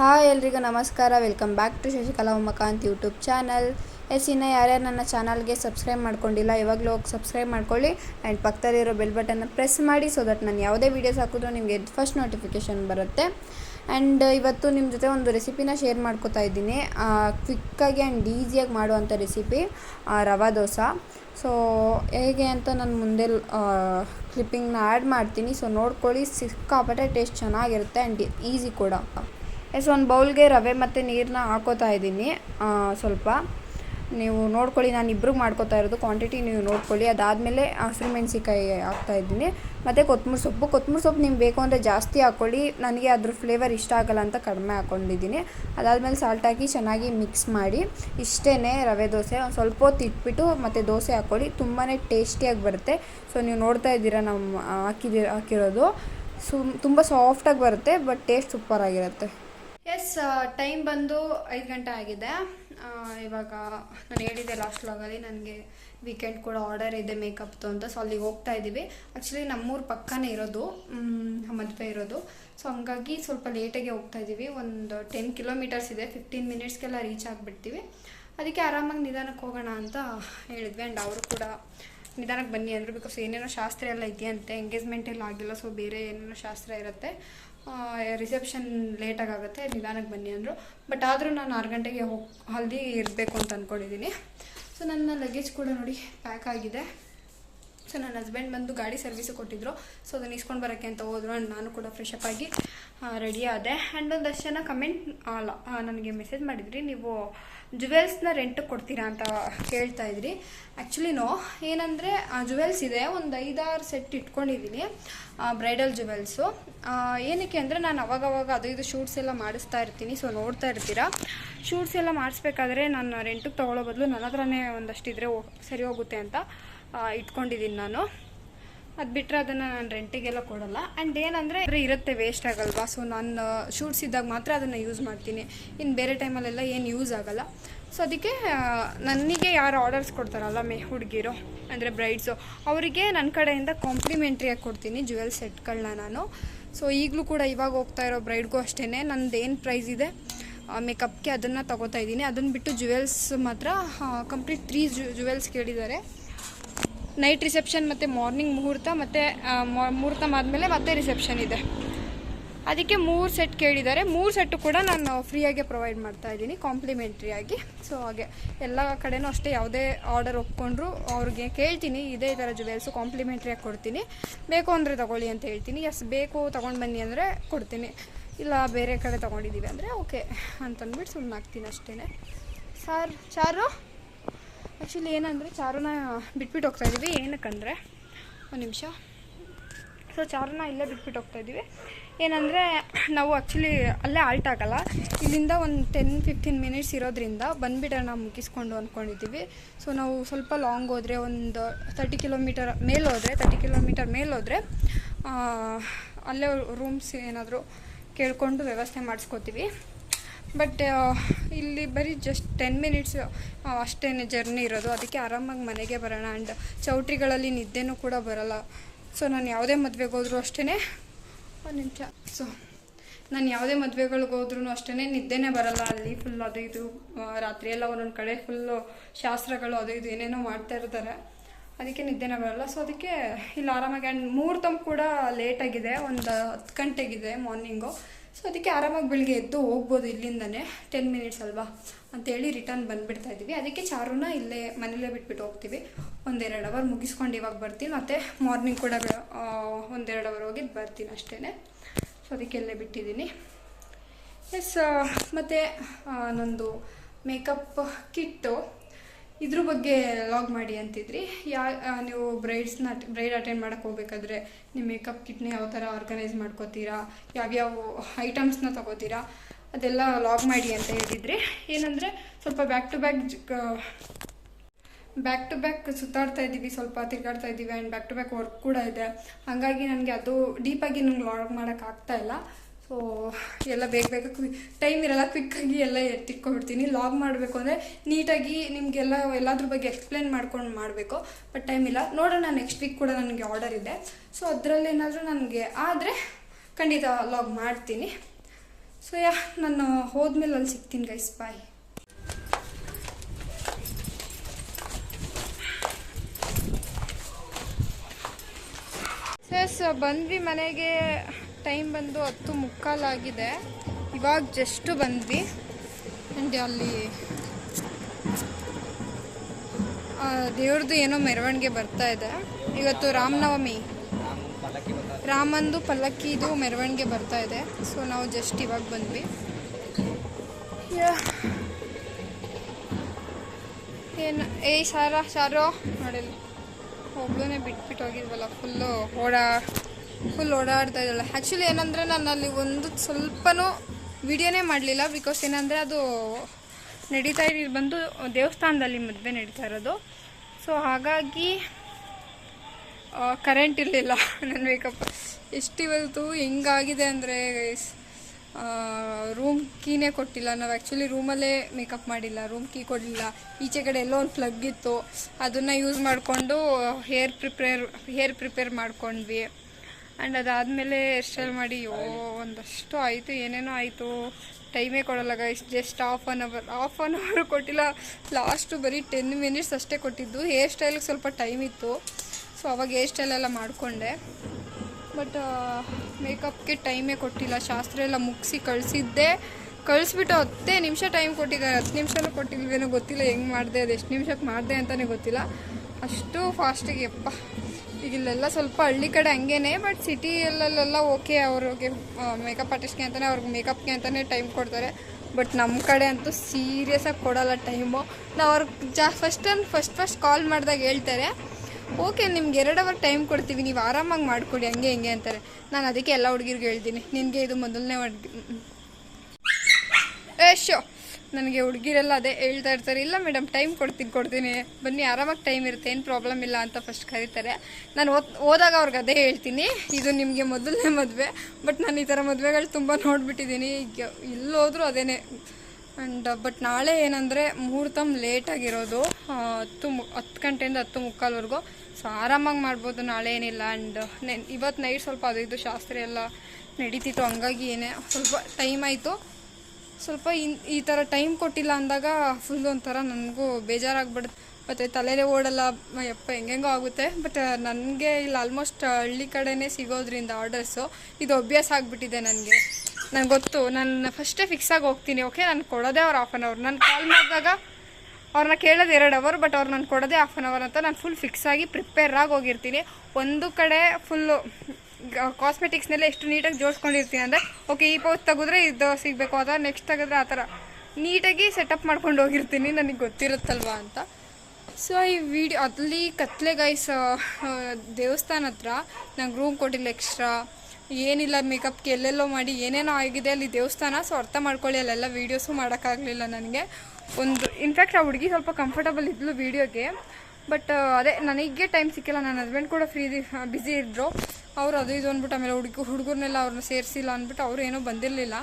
Hi ಎಲ್ರಿಗೂ ನಮಸ್ಕಾರ. Welcome back to Shashikala Umakanth YouTube channel. Yes, ಇನ್ನು ಯಾರ್ಯಾರು ನನ್ನ ಚಾನಲ್ಗೆ ಸಬ್ಸ್ಕ್ರೈಬ್ ಮಾಡ್ಕೊಂಡಿಲ್ಲ, ಇವಾಗಲೂ ಹೋಗಿ ಸಬ್ಸ್ಕ್ರೈಬ್ ಮಾಡ್ಕೊಳ್ಳಿ ಆ್ಯಂಡ್ ಪಕ್ಕದಲ್ಲಿರೋ ಬೆಲ್ ಬಟನ್ನ ಪ್ರೆಸ್ ಮಾಡಿ ಸೊ ದಟ್ ನಾನು ಯಾವುದೇ ವೀಡಿಯೋಸ್ ಹಾಕಿದ್ರೂ ನಿಮಗೆ ಫಸ್ಟ್ ನೋಟಿಫಿಕೇಷನ್ ಬರುತ್ತೆ. ಆ್ಯಂಡ್ ಇವತ್ತು ನಿಮ್ಮ ಜೊತೆ ಒಂದು ರೆಸಿಪಿನ ಶೇರ್ ಮಾಡ್ಕೋತಾ ಇದ್ದೀನಿ. ಕ್ವಿಕ್ಕಾಗಿ ಆ್ಯಂಡ್ ಈಸಿಯಾಗಿ ಮಾಡುವಂಥ ರೆಸಿಪಿ ರವಾ ದೋಸೆ. ಸೊ ಹೇಗೆ ಅಂತ ನಾನು ಮುಂದೆ ಕ್ಲಿಪ್ಪಿಂಗ್ನ ಆ್ಯಡ್ ಮಾಡ್ತೀನಿ. ಸೊ ನೋಡ್ಕೊಳ್ಳಿ, ಸಿಕ್ಕಾಪಟ್ಟೆ ಟೇಸ್ಟ್ ಚೆನ್ನಾಗಿರುತ್ತೆ ಆ್ಯಂಡ್ ಈಸಿ ಕೂಡ. ಎಸ್, ಒಂದು ಬೌಲ್ಗೆ ರವೆ ಮತ್ತು ನೀರನ್ನ ಹಾಕೋತಾ ಇದ್ದೀನಿ. ಸ್ವಲ್ಪ. ನೀವು ನೋಡ್ಕೊಳ್ಳಿ, ನಾನು ಇಬ್ರಿಗೆ ಮಾಡ್ಕೋತಾ ಇರೋದು. ಕ್ವಾಂಟಿಟಿ ನೀವು ನೋಡ್ಕೊಳ್ಳಿ. ಅದಾದಮೇಲೆ ಹಸಿರುಮೆಣ್ಸಿಕಾಯಿ ಹಾಕ್ತಾ ಇದ್ದೀನಿ. ಮತ್ತು ಕೊತ್ತಂಬರಿ ಸೊಪ್ಪು. ಕೊತ್ತಂಬರಿ ಸೊಪ್ಪು ನಿಮ್ಗೆ ಬೇಕು ಅಂದರೆ ಜಾಸ್ತಿ ಹಾಕ್ಕೊಳ್ಳಿ ನನಗೆ ಅದ್ರ ಫ್ಲೇವರ್ ಇಷ್ಟ ಆಗಲ್ಲ ಅಂತ ಕಡಿಮೆ ಹಾಕ್ಕೊಂಡಿದ್ದೀನಿ ಅದಾದಮೇಲೆ ಸಾಲ್ಟ್ ಹಾಕಿ ಚೆನ್ನಾಗಿ ಮಿಕ್ಸ್ ಮಾಡಿ. ಇಷ್ಟೇ ರವೆ ದೋಸೆ. ಒಂದು ಸ್ವಲ್ಪ ಹೊತ್ತು ಇಟ್ಬಿಟ್ಟು ಮತ್ತು ದೋಸೆ ಹಾಕ್ಕೊಳ್ಳಿ ತುಂಬಾ ಟೇಸ್ಟಿಯಾಗಿ ಬರುತ್ತೆ. ಸೊ ನೀವು ನೋಡ್ತಾ ಇದ್ದೀರಾ ನಮ್ಮ ಹಾಕಿದ್ದೀರ ಹಾಕಿರೋದು. ಸು, ತುಂಬ ಸಾಫ್ಟಾಗಿ ಬರುತ್ತೆ, ಬಟ್ ಟೇಸ್ಟ್ ಸೂಪರಾಗಿರುತ್ತೆ ಎಸ್ ಟೈಮ್ ಬಂದು ಐದು ಗಂಟೆ ಆಗಿದೆ. ಇವಾಗ ನಾನು ಹೇಳಿದ್ದೆ ಲಾಸ್ಟ್ ಲಾಗಲ್ಲಿ ನನಗೆ ವೀಕೆಂಡ್ ಕೂಡ ಆರ್ಡರ್ ಇದೆ ಮೇಕಪ್ದು ಅಂತ ಸೊ ಅಲ್ಲಿಗೆ ಹೋಗ್ತಾ ಇದ್ದೀವಿ. ಆ್ಯಕ್ಚುಲಿ ನಮ್ಮೂರು ಪಕ್ಕನೇ ಇರೋದು ಮದುವೆ ಇರೋದು. ಸೊ ಹಂಗಾಗಿ ಸ್ವಲ್ಪ ಲೇಟಾಗೆ ಹೋಗ್ತಾ ಇದ್ದೀವಿ. ಒಂದು ಟೆನ್ ಕಿಲೋಮೀಟರ್ಸ್ ಇದೆ ಫಿಫ್ಟೀನ್ ಮಿನಿಟ್ಸ್ಗೆಲ್ಲ ರೀಚ್ ಆಗಿಬಿಡ್ತೀವಿ. ಅದಕ್ಕೆ ಆರಾಮಾಗಿ ನಿಧಾನಕ್ಕೆ ಹೋಗೋಣ ಅಂತ ಹೇಳಿದ್ವಿ. ಆ್ಯಂಡ್ ಅವರು ಕೂಡ ನಿಧಾನಕ್ಕೆ ಬನ್ನಿ ಅಂದರು ಬಿಕಾಸ್ ಏನೇನೋ ಶಾಸ್ತ್ರ ಎಲ್ಲ ಇದೆಯಂತೆ ಎಂಗೇಜ್ಮೆಂಟ್ ಎಲ್ಲ ಆಗಿಲ್ಲ ಸೊ ಬೇರೆ ಏನೇನೋ ಶಾಸ್ತ್ರ ಇರುತ್ತೆ. ರಿಸೆಪ್ಷನ್ ಲೇಟಾಗಿ ಆಗುತ್ತೆ ನಿಧಾನಕ್ಕೆ ಬನ್ನಿ ಅಂದರು. ಬಟ್ ಆದರೂ ನಾನು ಆರು ಗಂಟೆಗೆ ಹೋಗಿ, ಹಲ್ದಿ ಇರಬೇಕು ಅಂತ ಅಂದ್ಕೊಂಡಿದ್ದೀನಿ ಸೊ ನನ್ನ ಲಗೇಜ್ ಕೂಡ ನೋಡಿ ಪ್ಯಾಕ್ ಆಗಿದೆ. ಸೊ ನನ್ನ ಹಸ್ಬೆಂಡ್ ಬಂದು ಗಾಡಿ ಸರ್ವಿಸ್ ಕೊಟ್ಟಿದ್ರು. ಸೊ ಅದನ್ನ ಇಸ್ಕೊಂಡು ಬರೋಕ್ಕೆ ಅಂತ ಹೋದ್ರು ಆ್ಯಂಡ್ ನಾನು ಕೂಡ ಫ್ರೆಶ್ ಅಪ್ ಆಗಿ ರೆಡಿ ಆದೆ. ಆ್ಯಂಡ್ ಒಂದಷ್ಟು ಜನ ಕಮೆಂಟ್ ಅಲ್ಲ ನನಗೆ ಮೆಸೇಜ್ ಮಾಡಿದ್ರಿ, ನೀವು ಜುವೆಲ್ಸ್ನ ರೆಂಟಿಗೆ ಕೊಡ್ತೀರಾ ಅಂತ ಕೇಳ್ತಾ ಇದ್ರಿ. ಆ್ಯಕ್ಚುಲಿ ನೋ ಏನಂದರೆ ಜುವೆಲ್ಸ್ ಇದೆ. ಒಂದು ಐದಾರು ಸೆಟ್ ಇಟ್ಕೊಂಡಿದ್ದೀನಿ ಬ್ರೈಡಲ್ ಜುವೆಲ್ಸು ಏನಕ್ಕೆ ಅಂದರೆ, ನಾನು ಅವಾಗವಾಗ ಅದು ಇದು ಶೂಟ್ಸ್ ಎಲ್ಲ ಮಾಡಿಸ್ತಾ ಇರ್ತೀನಿ. ಸೊ ನೋಡ್ತಾ ಇರ್ತೀರಾ? ಶೂಟ್ಸ್ ಎಲ್ಲ ಮಾಡಿಸ್ಬೇಕಾದ್ರೆ ನಾನು ರೆಂಟಿಗೆ ತೊಗೊಳ್ಳೋ ಬದಲು ನನ್ನ ಹತ್ರನೇ ಒಂದಷ್ಟಿದ್ರೆ ಸರಿ ಹೋಗುತ್ತೆ ಅಂತ. ಇಟ್ಕೊಂಡಿದ್ದೀನಿ ನಾನು. ಅದು ಬಿಟ್ಟರೆ ಅದನ್ನು ನಾನು ರೆಂಟಿಗೆಲ್ಲ ಕೊಡಲ್ಲ. ಆ್ಯಂಡ್ ಏನಂದರೆ ಇರುತ್ತೆ ವೇಸ್ಟ್ ಆಗಲ್ವಾ? ಸೊ ನಾನು ಶೂಟ್ಸ್ ಇದ್ದಾಗ ಮಾತ್ರ ಅದನ್ನು ಯೂಸ್ ಮಾಡ್ತೀನಿ. ಇನ್ನು ಬೇರೆ ಟೈಮಲ್ಲೆಲ್ಲ ಏನು ಯೂಸ್ ಆಗಲ್ಲ. ಸೊ ಅದಕ್ಕೆ ನನಗೆ ಯಾರು ಆರ್ಡರ್ಸ್ ಕೊಡ್ತಾರಲ್ಲ ಮೇ ಹುಡುಗಿರು, ಅಂದರೆ ಬ್ರೈಡ್ಸು ಅವರಿಗೆ ನನ್ನ ಕಡೆಯಿಂದ ಕಾಂಪ್ಲಿಮೆಂಟ್ರಿಯಾಗಿ ಕೊಡ್ತೀನಿ ಜುವೆಲ್ ಸೆಟ್ಗಳನ್ನ ನಾನು. ಸೊ ಈಗಲೂ ಕೂಡ ಇವಾಗ ಹೋಗ್ತಾ ಇರೋ ಬ್ರೈಡ್ಗೂ ಅಷ್ಟೇ ನಂದು ಏನು ಪ್ರೈಸ್ ಇದೆ ಮೇಕಪ್ಗೆ ಅದನ್ನು ತಗೋತಾ ಇದ್ದೀನಿ. ಅದನ್ನು ಬಿಟ್ಟು ಜುವೆಲ್ಸ್ ಮಾತ್ರ ಕಂಪ್ಲೀಟ್ ತ್ರೀ ಜುವೆಲ್ಸ್ ಕೇಳಿದ್ದಾರೆ. ನೈಟ್ ರಿಸೆಪ್ಷನ್ ಮತ್ತು ಮಾರ್ನಿಂಗ್ ಮುಹೂರ್ತ ಮತ್ತು ಮುಹೂರ್ತ ಆದಮೇಲೆ ಮತ್ತೆ ರಿಸೆಪ್ಷನ್ ಇದೆ. ಅದಕ್ಕೆ ಮೂರು ಸೆಟ್ ಕೇಳಿದ್ದಾರೆ. ಮೂರು ಸೆಟ್ಟು ಕೂಡ ನಾನು ಫ್ರೀಯಾಗೆ ಪ್ರೊವೈಡ್ ಮಾಡ್ತಾ ಇದ್ದೀನಿ, ಕಾಂಪ್ಲಿಮೆಂಟ್ರಿಯಾಗಿ. ಸೊ ಹಾಗೆ ಎಲ್ಲ ಕಡೆನೂ ಅಷ್ಟೇ ಯಾವುದೇ ಆರ್ಡರ್ ಒಪ್ಕೊಂಡ್ರು ಅವ್ರಿಗೆ ಕೇಳ್ತೀನಿ, ಇದೇ ಥರ ಜುವೆಲ್ಸು ಕಾಂಪ್ಲಿಮೆಂಟ್ರಿಯಾಗಿ ಕೊಡ್ತೀನಿ. ಬೇಕು ಅಂದರೆ ತಗೊಳ್ಳಿ ಅಂತ ಹೇಳ್ತೀನಿ. ಎಸ್ ಬೇಕು ತೊಗೊಂಡು ಬನ್ನಿ ಅಂದರೆ ಕೊಡ್ತೀನಿ. ಇಲ್ಲ, ಬೇರೆ ಕಡೆ ತೊಗೊಂಡಿದ್ದೀವಿ ಅಂದರೆ ಓಕೆ ಅಂತಂದ್ಬಿಟ್ಟು ಸುಮ್ಮನೆ ಹಾಕ್ತೀನಿ ಅಷ್ಟೇ ಸರ್ ಚಾರು ಆ್ಯಕ್ಚುಲಿ ಏನಂದರೆ, ಚಾರುನ ಬಿಟ್ಬಿಟ್ಟು ಹೋಗ್ತಾ ಇದ್ದೀವಿ ಏನಕ್ಕಂದರೆ, ಒಂದು ನಿಮಿಷ. ಸೊ ಚಾರುನ ಇಲ್ಲೇ ಬಿಟ್ಬಿಟ್ಟು ಹೋಗ್ತಾ ಇದ್ದೀವಿ ಏನಂದರೆ, ನಾವು ಆ್ಯಕ್ಚುಲಿ ಅಲ್ಲೇ ಆಲ್ಟ್ ಆಗಲ್ಲ. ಇಲ್ಲಿಂದ ಒಂದು ಟೆನ್ ಫಿಫ್ಟೀನ್ ಮಿನಿಟ್ಸ್ ಇರೋದ್ರಿಂದ ಬಂದುಬಿಡೋಣ ಮುಗಿಸ್ಕೊಂಡು ಅಂದ್ಕೊಂಡಿದ್ದೀವಿ ಸೊ ನಾವು ಸ್ವಲ್ಪ ಲಾಂಗ್ ಹೋದರೆ, ಒಂದು ತರ್ಟಿ ಕಿಲೋಮೀಟರ್ ಮೇಲೆ ಹೋದರೆ ತರ್ಟಿ ಕಿಲೋಮೀಟರ್ ಮೇಲೆ ಹೋದರೆ ಅಲ್ಲೇ ರೂಮ್ಸ್ ಏನಾದರೂ ಕೇಳಿಕೊಂಡು ವ್ಯವಸ್ಥೆ ಮಾಡಿಸ್ಕೋತೀವಿ. ಬಟ್ ಇಲ್ಲಿ ಬರೀ ಜಸ್ಟ್ ಟೆನ್ ಮಿನಿಟ್ಸ್ ಅಷ್ಟೇ ಜರ್ನಿ ಇರೋದು. ಅದಕ್ಕೆ ಆರಾಮಾಗಿ ಮನೆಗೆ ಬರೋಣ. ಆ್ಯಂಡ್ ಚೌಟ್ರಿಗಳಲ್ಲಿ ನಿದ್ದೆನೂ ಕೂಡ ಬರೋಲ್ಲ. ಸೊ ನಾನು ಯಾವುದೇ ಮದುವೆಗೆ ಹೋದರೂ ಅಷ್ಟೇ ಒಂದು ನಿಮಿಷ. ಸೊ ನಾನು ಯಾವುದೇ ಮದುವೆಗಳಿಗೆ ಹೋದ್ರೂ ಅಷ್ಟೇ ನಿದ್ದೆನೇ ಬರಲ್ಲ. ಅಲ್ಲಿ ಫುಲ್ ಅದು ಇದು ರಾತ್ರಿ ಎಲ್ಲ ಒಂದೊಂದು ಕಡೆ ಫುಲ್ಲು ಶಾಸ್ತ್ರಗಳು ಅದು ಇದು ಏನೇನೋ ಮಾಡ್ತಾ ಇರ್ತಾರೆ. ಅದಕ್ಕೆ ನಿದ್ದೆನೇ ಬರಲ್ಲ. ಸೊ ಅದಕ್ಕೆ ಇಲ್ಲಿ ಆರಾಮಾಗಿ ಆ್ಯಂಡ್ ಮುಹೂರ್ತಮ್ ಕೂಡ ಲೇಟಾಗಿದೆ ಒಂದು ಹತ್ತು ಗಂಟೆಗಿದೆ ಮಾರ್ನಿಂಗು ಸೊ ಅದಕ್ಕೆ ಆರಾಮಾಗಿ ಬೆಳಿಗ್ಗೆ ಎದ್ದು ಹೋಗ್ಬೋದು ಇಲ್ಲಿಂದನೇ. ಟೆನ್ ಮಿನಿಟ್ಸ್ ಅಲ್ವಾ? ಅಂತೇಳಿ ರಿಟರ್ನ್ ಬಂದುಬಿಡ್ತಾ ಇದ್ದೀವಿ. ಅದಕ್ಕೆ ಚಾರುನ ಇಲ್ಲೇ ಮನೇಲೇ ಬಿಟ್ಬಿಟ್ಟು ಹೋಗ್ತೀವಿ. ಒಂದೆರಡು ಅವರ್ ಮುಗಿಸ್ಕೊಂಡು ಇವಾಗ ಬರ್ತೀನಿ. ಮತ್ತು ಮಾರ್ನಿಂಗ್ ಕೂಡ ಒಂದೆರಡು ಅವರ್ ಹೋಗಿದ್ದು ಬರ್ತೀನಿ ಅಷ್ಟೇ ಸೊ ಅದಕ್ಕೆ ಇಲ್ಲೇ ಬಿಟ್ಟಿದ್ದೀನಿ. ಎಸ್ ಮತ್ತು ನಂದು ಮೇಕಪ್ ಕಿಟ್ಟು ಇದ್ರ ಬಗ್ಗೆ ಲಾಗ್ ಮಾಡಿ ಅಂತಿದ್ರಿ. ಯಾ ನೀವು ಬ್ರೈಡ್ಸ್ನ ಬ್ರೈಡ್ ಅಟೆಂಡ್ ಮಾಡೋಕ್ಕೆ ಹೋಗ್ಬೇಕಾದ್ರೆ ನಿಮ್ಮ ಮೇಕಪ್ ಕಿಟ್ನ ಯಾವ ಥರ ಆರ್ಗನೈಸ್ ಮಾಡ್ಕೋತೀರಾ? ಯಾವ್ಯಾವ ಐಟಮ್ಸ್ನ ತೊಗೋತೀರಾ? ಅದೆಲ್ಲ ಲಾಗ್ ಮಾಡಿ ಅಂತ ಹೇಳಿದ್ರಿ. ಏನಂದರೆ ಸ್ವಲ್ಪ back to back back to back ಸುತ್ತಾಡ್ತಾ ಇದ್ದೀವಿ, ಸ್ವಲ್ಪ ತಿರ್ಗಾಡ್ತಾ ಇದ್ದೀವಿ and back to back work ಕೂಡ ಇದೆ. ಹಾಗಾಗಿ ನನಗೆ ಅದು ಡೀಪಾಗಿ ನಂಗೆ ಲಾಗ್ ಮಾಡೋಕ್ಕಾಗ್ತಾ ಇಲ್ಲ. ಸೊ ಎಲ್ಲ ಬೇಗ ಬೇಗ ಟೈಮ್ ಇರಲ್ಲ ಕ್ವಿಕ್ಕಾಗಿ ಎಲ್ಲ ಎತ್ತಿಟ್ಕೊಂಡ್ಬಿಡ್ತೀನಿ. ಲಾಗ್ ಮಾಡಬೇಕು ಅಂದರೆ ನೀಟಾಗಿ ನಿಮಗೆಲ್ಲ ಎಲ್ಲದ್ರ ಬಗ್ಗೆ ಎಕ್ಸ್ಪ್ಲೇನ್ ಮಾಡ್ಕೊಂಡು ಮಾಡಬೇಕು ಬಟ್ ಟೈಮ್ ಇಲ್ಲ. ನೋಡೋಣ ನೆಕ್ಸ್ಟ್ ವೀಕ್ ಕೂಡ ನನಗೆ ಆರ್ಡರ್ ಇದೆ. ಸೊ ಅದರಲ್ಲೇನಾದರೂ ನನಗೆ ಆದರೆ ಖಂಡಿತ ಲಾಗ್ ಮಾಡ್ತೀನಿ. ಸೊ ಯಾ, ನಾನು ಹೋದ್ಮೇಲೆ ಅಲ್ಲಿ ಸಿಗ್ತೀನಿ ಗೈಸ್ ಬಾಯ್ ಸೊ ಬಂದ್ವಿ ಮನೆಗೆ ಟೈಮ್ ಬಂದು ಹತ್ತು ಮುಕ್ಕಾಲಾಗಿದೆ ಇವಾಗ ಜಸ್ಟು ಬಂದ್ವಿ. ಆ್ಯಂಡ್ ಅಲ್ಲಿ ದೇವ್ರದ್ದು ಏನೋ ಮೆರವಣಿಗೆ ಬರ್ತಾ ಇದೆ. ಇವತ್ತು ರಾಮನವಮಿ ರಾಮಂದು ಪಲ್ಲಕ್ಕಿದು ಮೆರವಣಿಗೆ ಬರ್ತಾ ಇದೆ. ಸೊ ನಾವು ಜಸ್ಟ್ ಇವಾಗ ಬಂದ್ವಿ. ಏನು ಏಯ್ ಸಾರ, ಸಾರೋ. ನೋಡಿಲ್ಲ ಒಬ್ಳೇ ಬಿಟ್ಬಿಟ್ಟು ಹೋಗಿದ್ವಲ್ಲ, ಫುಲ್ಲು ಓಡಾ ಫುಲ್ ಓಡಾಡ್ತಾ ಇದ್ದಾಳೆ. ಆ್ಯಕ್ಚುಲಿ ಏನಂದರೆ ನಾನು ಅಲ್ಲಿ ಒಂದು ಸ್ವಲ್ಪನೂ ವಿಡಿಯೋನೇ ಮಾಡಲಿಲ್ಲ ಬಿಕಾಸ್ ಏನಂದರೆ ಅದು ನಡೀತಾ ಇರೋದು ಬಂದು ದೇವಸ್ಥಾನದಲ್ಲಿ ಮದುವೆ ನಡೀತಾ ಇರೋದು. ಸೊ ಹಾಗಾಗಿ ಕರೆಂಟ್ ಇರಲಿಲ್ಲ ನನ್ನ ಮೇಕಪ್ ಎಷ್ಟು ಇವತ್ತು ಹೆಂಗಾಗಿದೆ ಅಂದರೆ ರೂಮ್ ಕೀನೇ ಕೊಟ್ಟಿಲ್ಲ. ನಾವು ಆ್ಯಕ್ಚುಲಿ ರೂಮಲ್ಲೇ ಮೇಕಪ್ ಮಾಡಿಲ್ಲ ರೂಮ್ ಕೀ ಕೊಡಲಿಲ್ಲ. ಈಚೆ ಕಡೆ ಎಲ್ಲೋ ಒಂದು ಪ್ಲಗ್ ಇತ್ತು. ಅದನ್ನು ಯೂಸ್ ಮಾಡಿಕೊಂಡು ಹೇರ್ ಪ್ರಿಪೇರ್ ಹೇರ್ ಪ್ರಿಪೇರ್ ಮಾಡ್ಕೊಂಡ್ವಿ. ಆ್ಯಂಡ್ ಅದಾದಮೇಲೆ ಸ್ಟೈಲ್ ಮಾಡಿ ಓ ಒಂದಷ್ಟು ಆಯಿತು, ಏನೇನೋ ಆಯಿತು. ಟೈಮೇ ಕೊಡಲ್ಲ guys just half an hour half an hour ಕೊಟ್ಟಿಲ್ಲ. ಲಾಸ್ಟು ಬರೀ ಟೆನ್ ಮಿನಿಟ್ಸ್ ಅಷ್ಟೇ ಕೊಟ್ಟಿದ್ದು. ಹೇರ್ ಸ್ಟೈಲ್ಗೆ ಸ್ವಲ್ಪ ಟೈಮ್ ಇತ್ತು. ಸೊ ಅವಾಗ ಹೇರ್ ಸ್ಟೈಲ್ ಎಲ್ಲ ಮಾಡಿಕೊಂಡೆ. ಬಟ್ ಮೇಕಪ್ಗೆ ಟೈಮೇ ಕೊಟ್ಟಿಲ್ಲ. ಶಾಸ್ತ್ರ ಎಲ್ಲ ಮುಗಿಸಿ ಕಳಿಸಿದ್ದೆ. ಕಳಿಸ್ಬಿಟ್ಟು ಹತ್ತೇ ನಿಮಿಷ ಟೈಮ್ ಕೊಟ್ಟಿದ್ದಾರೆ. ಹತ್ತು ನಿಮಿಷನೂ ಕೊಟ್ಟಿಲ್ವೇನೋ ಗೊತ್ತಿಲ್ಲ. ಹೆಂಗೆ ಮಾಡಿದೆ, ಅದು ಎಷ್ಟು ನಿಮಿಷಕ್ಕೆ ಮಾಡಿದೆ ಅಂತಲೇ ಗೊತ್ತಿಲ್ಲ. ಅಷ್ಟು ಫಾಸ್ಟಿಗೆ ಯಪ್ಪ. ಇಲ್ಲೆಲ್ಲ ಸ್ವಲ್ಪ ಹಳ್ಳಿ ಕಡೆ ಹಂಗೇನೆ ಬಟ್ ಸಿಟಿಯಲ್ಲೆಲ್ಲ ಓಕೆ ಅವ್ರಿಗೆ ಮೇಕಪ್ ಆರ್ಟಿಸ್ಟ್ಗೆ ಅಂತಲೇ ಅವ್ರಿಗೆ ಮೇಕಪ್ಗೆ ಅಂತಲೇ ಟೈಮ್ ಕೊಡ್ತಾರೆ. ಬಟ್ ನಮ್ಮ ಕಡೆ ಅಂತೂ ಸೀರಿಯಸ್ಸಾಗಿ ಕೊಡೋಲ್ಲ ಟೈಮು ನಾವು ಅವ್ರಿಗೆ ಜಾ ಫಸ್ಟ್ ಅಂದ್ ಫಸ್ಟ್ ಫಸ್ಟ್ ಕಾಲ್ ಮಾಡಿದಾಗ ಹೇಳ್ತಾರೆ ಓಕೆ ನಿಮ್ಗೆ ಎರಡು ಅವರ್ ಟೈಮ್ ಕೊಡ್ತೀವಿ, ನೀವು ಆರಾಮಾಗಿ ಮಾಡಿಕೊಡಿ, ಹಂಗೆ, ಹಿಂಗೆ ಅಂತಾರೆ. ನಾನು ಅದಕ್ಕೆ ಎಲ್ಲ ಹುಡುಗಿರ್ಗೆ ಹೇಳ್ತೀನಿ, ನಿನಗೆ ಇದು ಮೊದಲನೇ ಏಶೋ ನನಗೆ ಹುಡುಗಿರೆಲ್ಲ ಅದೇ ಹೇಳ್ತಾ ಇರ್ತಾರೆ, ಇಲ್ಲ ಮೇಡಮ್ ಟೈಮ್ ಕೊಡ್ತೀನಿ ಕೊಡ್ತೀನಿ. ಬನ್ನಿ, ಆರಾಮಾಗಿ ಟೈಮ್ ಇರುತ್ತೆ, ಏನು ಪ್ರಾಬ್ಲಮ್ ಇಲ್ಲ ಅಂತ ಫಸ್ಟ್ ಕರೀತಾರೆ. ನಾನು ಓದ್ ಹೋದಾಗ ಅವ್ರಿಗೆ ಅದೇ ಹೇಳ್ತೀನಿ, ಇದು ನಿಮಗೆ ಮೊದಲನೇ ಮದುವೆ ಬಟ್ ನಾನು ಈ ಥರ ಮದುವೆಗಳು ತುಂಬ ನೋಡಿಬಿಟ್ಟಿದ್ದೀನಿ. ಎಲ್ಲೋದ್ರೂ ಅದೇ ಆ್ಯಂಡ್ ಬಟ್ ನಾಳೆ ಏನಂದರೆ ಮುಹೂರ್ತಮ್ ಲೇಟಾಗಿರೋದು ಹತ್ತು ಮು, ಹತ್ತು ಗಂಟೆಯಿಂದ ಹತ್ತು ಮುಕ್ಕಾಲ್ವರೆಗೂ. ಸೊ ಆರಾಮಾಗಿ ಮಾಡ್ಬೋದು, ನಾಳೆ ಏನಿಲ್ಲ. ಆ್ಯಂಡ್ ನೆನ್ ಇವತ್ತು ನೈಟ್ ಸ್ವಲ್ಪ ಅದು ಇದು ಶಾಸ್ತ್ರ ಎಲ್ಲ ನಡೀತಿತ್ತು, ಹಂಗಾಗಿ ಏನೇ, ಸ್ವಲ್ಪ ಟೈಮ್ ಆಯಿತು. ಸ್ವಲ್ಪ ಇನ್ ಈ ಥರ ಟೈಮ್ ಕೊಟ್ಟಿಲ್ಲ ಅಂದಾಗ ಫುಲ್ ಒಂಥರ ನನಗೂ ಬೇಜಾರಾಗ್ಬಿಡುತ್ತೆ. ಮತ್ತು ತಲೆಲೇ ಓಡಲ್ಲ ಯಪ್ಪ ಹೆಂಗೆಂಗೋ ಆಗುತ್ತೆ. ಬಟ್ ನನಗೆ ಇಲ್ಲಿ ಆಲ್ಮೋಸ್ಟ್ ಹಳ್ಳಿ ಕಡೆನೇ ಸಿಗೋದ್ರಿಂದ ಆರ್ಡರ್ಸು ಇದು ಅಭ್ಯಾಸ ಆಗಿಬಿಟ್ಟಿದೆ ನನಗೆ. ನನಗೆ ಗೊತ್ತು, ನಾನು ಫಸ್ಟೇ ಫಿಕ್ಸಾಗಿ ಹೋಗ್ತೀನಿ ಓಕೆ ನಾನು ಕೊಡೋದೇ ಅವ್ರು ಹಾಫ್ ಆನ್ ಅವರ್ ನಾನು ಕಾಲ್ ಮಾಡಿದಾಗ ಅವ್ರನ್ನ ಕೇಳೋದು ಎರಡು ಅವರ್ ಬಟ್ ಅವ್ರು ನಾನು ಕೊಡೋದೇ ಹಾಫ್ ಆನ್ ಅವರ್ ಅಂತ ನಾನು ಫುಲ್ ಫಿಕ್ಸ್ ಆಗಿ ಪ್ರಿಪೇರ್ ಆಗಿ ಹೋಗಿರ್ತೀನಿ. ಒಂದು ಕಡೆ ಫುಲ್ಲು ಕಾಸ್ಮೆಟಿಕ್ಸ್ನೆಲ್ಲ ಎಷ್ಟು ನೀಟಾಗಿ ಜೋಡಿಸ್ಕೊಂಡಿರ್ತೀನಿ ಅಂದರೆ ಓಕೆ ಈ ಪೌಚ್ ತೆಗೆದ್ರೆ ಇದು ಸಿಗಬೇಕು, ಅಥವಾ ನೆಕ್ಸ್ಟ್ ತೆಗೆದ್ರೆ ಆ ಥರ. ನೀಟಾಗಿ ಸೆಟಪ್ ಮಾಡ್ಕೊಂಡು ಹೋಗಿರ್ತೀನಿ, ನನಗೆ ಗೊತ್ತಿರುತ್ತಲ್ವ ಅಂತ. ಸೊ ಈ ವಿಡಿಯೋ ಅಲ್ಲಿ ಕತ್ಲೆ ಗೈಸ್ ದೇವಸ್ಥಾನ ಹತ್ರ ನಂಗೆ ರೂಮ್ ಕೊಟ್ಟಿಲ್ಲ ಎಕ್ಸ್ಟ್ರಾ ಏನಿಲ್ಲ ಮೇಕಪ್ಗೆ ಎಲ್ಲೆಲ್ಲೋ ಮಾಡಿ, ಏನೇನೋ ಆಗಿದೆ ಅಲ್ಲಿ ದೇವಸ್ಥಾನ ಸೊ ಅರ್ಥ ಮಾಡ್ಕೊಳ್ಳಿ, ಅಲ್ಲೆಲ್ಲ ವೀಡಿಯೋಸು ಮಾಡೋಕ್ಕಾಗಲಿಲ್ಲ ನನಗೆ. ಒಂದು ಇನ್ಫ್ಯಾಕ್ಟ್ ಆ ಹುಡುಗಿ ಸ್ವಲ್ಪ ಕಂಫರ್ಟಬಲ್ ಇದ್ಲು ವೀಡಿಯೋಗೆ ಬಟ್ ಅದೇ, ನನಗೆ ಟೈಮ್ ಸಿಕ್ಕಿಲ್ಲ. ನನ್ನ ಹಸ್ಬೆಂಡ್ ಕೂಡ ಫ್ರೀ ಬ್ಯುಸಿ ಇದ್ದರು ಅವ್ರು ಅದು ಇದು ಅಂದ್ಬಿಟ್ಟು ಆಮೇಲೆ ಹುಡುಗ ಹುಡುಗರನ್ನೆಲ್ಲ ಅವ್ರನ್ನ ಸೇರಿಸಿಲ್ಲ ಅಂದ್ಬಿಟ್ಟು ಅವರು ಏನೂ ಬಂದಿರಲಿಲ್ಲ.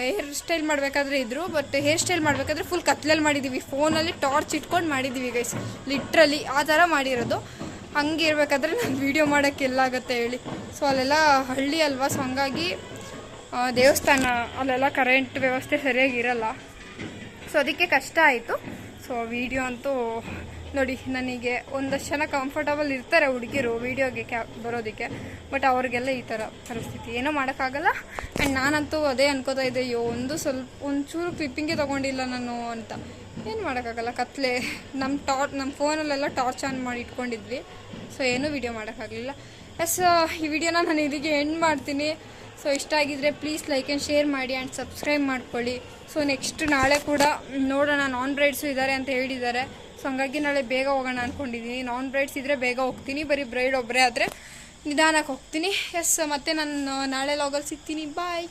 ಹೇರ್ ಸ್ಟೈಲ್ ಮಾಡಬೇಕಾದ್ರೆ ಇದ್ದರು ಬಟ್ ಹೇರ್ ಸ್ಟೈಲ್ ಮಾಡಬೇಕಾದ್ರೆ ಫುಲ್ ಕತ್ಲಲ್ಲಿ ಮಾಡಿದ್ದೀವಿ ಫೋನಲ್ಲಿ ಟಾರ್ಚ್ ಇಟ್ಕೊಂಡು ಮಾಡಿದ್ದೀವಿ ಗೈಸ್ ಲಿಟ್ರಲಿ ಆ ಥರ ಮಾಡಿರೋದು. ಹಂಗೆ ಇರಬೇಕಾದ್ರೆ ನಾನು ವೀಡಿಯೋ ಮಾಡೋಕ್ಕೆ ಎಲ್ಲಾಗತ್ತೆ ಹೇಳಿ. ಸೊ ಅಲ್ಲೆಲ್ಲ ಹಳ್ಳಿ ಅಲ್ವಾ? ಸೊ ಹಂಗಾಗಿ ದೇವಸ್ಥಾನ, ಅಲ್ಲೆಲ್ಲ ಕರೆಂಟ್ ವ್ಯವಸ್ಥೆ ಸರಿಯಾಗಿರಲ್ಲ ಸೊ ಅದಕ್ಕೆ ಕಷ್ಟ ಆಯಿತು. ಸೊ ವೀಡಿಯೋ ಅಂತೂ ನೋಡಿ, ನನಗೆ ಒಂದಷ್ಟು ಜನ ಕಂಫರ್ಟಬಲ್ ಇರ್ತಾರೆ ಹುಡುಗಿರು ವೀಡಿಯೋಗೆ ಕ್ಯಾ ಬರೋದಕ್ಕೆ ಬಟ್ ಅವ್ರಿಗೆಲ್ಲ ಈ ಥರ ಪರಿಸ್ಥಿತಿ. ಏನೂ ಮಾಡೋಕ್ಕಾಗಲ್ಲ. ಆ್ಯಂಡ್ ನಾನಂತೂ ಅದೇ ಅನ್ಕೋತಾ ಇದ್ದೆ, ಅಯ್ಯೋ, ಒಂದು ಸ್ವಲ್ಪ, ಒಂಚೂರು ಕ್ಲಿಪ್ಪಿಂಗೇ ತೊಗೊಂಡಿಲ್ಲ ನಾನು ಅಂತ. ಏನು ಮಾಡೋಕ್ಕಾಗಲ್ಲ, ಕತ್ಲೆ ನಮ್ಮ ಟಾರ್ ನಮ್ಮ ಫೋನಲ್ಲೆಲ್ಲ ಟಾರ್ಚ್ ಆನ್ ಮಾಡಿ ಇಟ್ಕೊಂಡಿದ್ವಿ. ಸೊ ಏನೂ ವೀಡಿಯೋ ಮಾಡೋಕ್ಕಾಗಲಿಲ್ಲ. ಎಸ್ ಈ ವಿಡಿಯೋನ ನಾನು ಇಲ್ಲಿಗೆ ಎಂಡ್ ಮಾಡ್ತೀನಿ. ಸೊ ಇಷ್ಟ ಆಗಿದ್ರೆ ಪ್ಲೀಸ್ ಲೈಕ್ ಆ್ಯಂಡ್ ಶೇರ್ ಮಾಡಿ ಆ್ಯಂಡ್ ಸಬ್ಸ್ಕ್ರೈಬ್ ಮಾಡ್ಕೊಳ್ಳಿ. ಸೊ ನೆಕ್ಸ್ಟ್ ನಾಳೆ ಕೂಡ ನೋಡೋಣ. ನಾನ್ ಬ್ರೈಡ್ಸು ಇದ್ದಾರೆ ಅಂತ ಹೇಳಿದ್ದಾರೆ. ಸೊ ಹಂಗಾಗಿ ನಾಳೆ ಬೇಗ ಹೋಗೋಣ ಅಂದ್ಕೊಂಡಿದ್ದೀನಿ ನಾನ್ ಬ್ರೈಡ್ಸ್ ಇದ್ದರೆ ಬೇಗ ಹೋಗ್ತೀನಿ. ಬರೀ ಬ್ರೈಡ್ ಒಬ್ಬರೇ ಆದರೆ ನಿಧಾನಕ್ಕೆ ಹೋಗ್ತೀನಿ. ಎಸ್ ಮತ್ತೆ ನಾನು ನಾಳೆ ಲಾಗಲ್ಲಿ ಸಿಗ್ತೀನಿ. ಬಾಯ್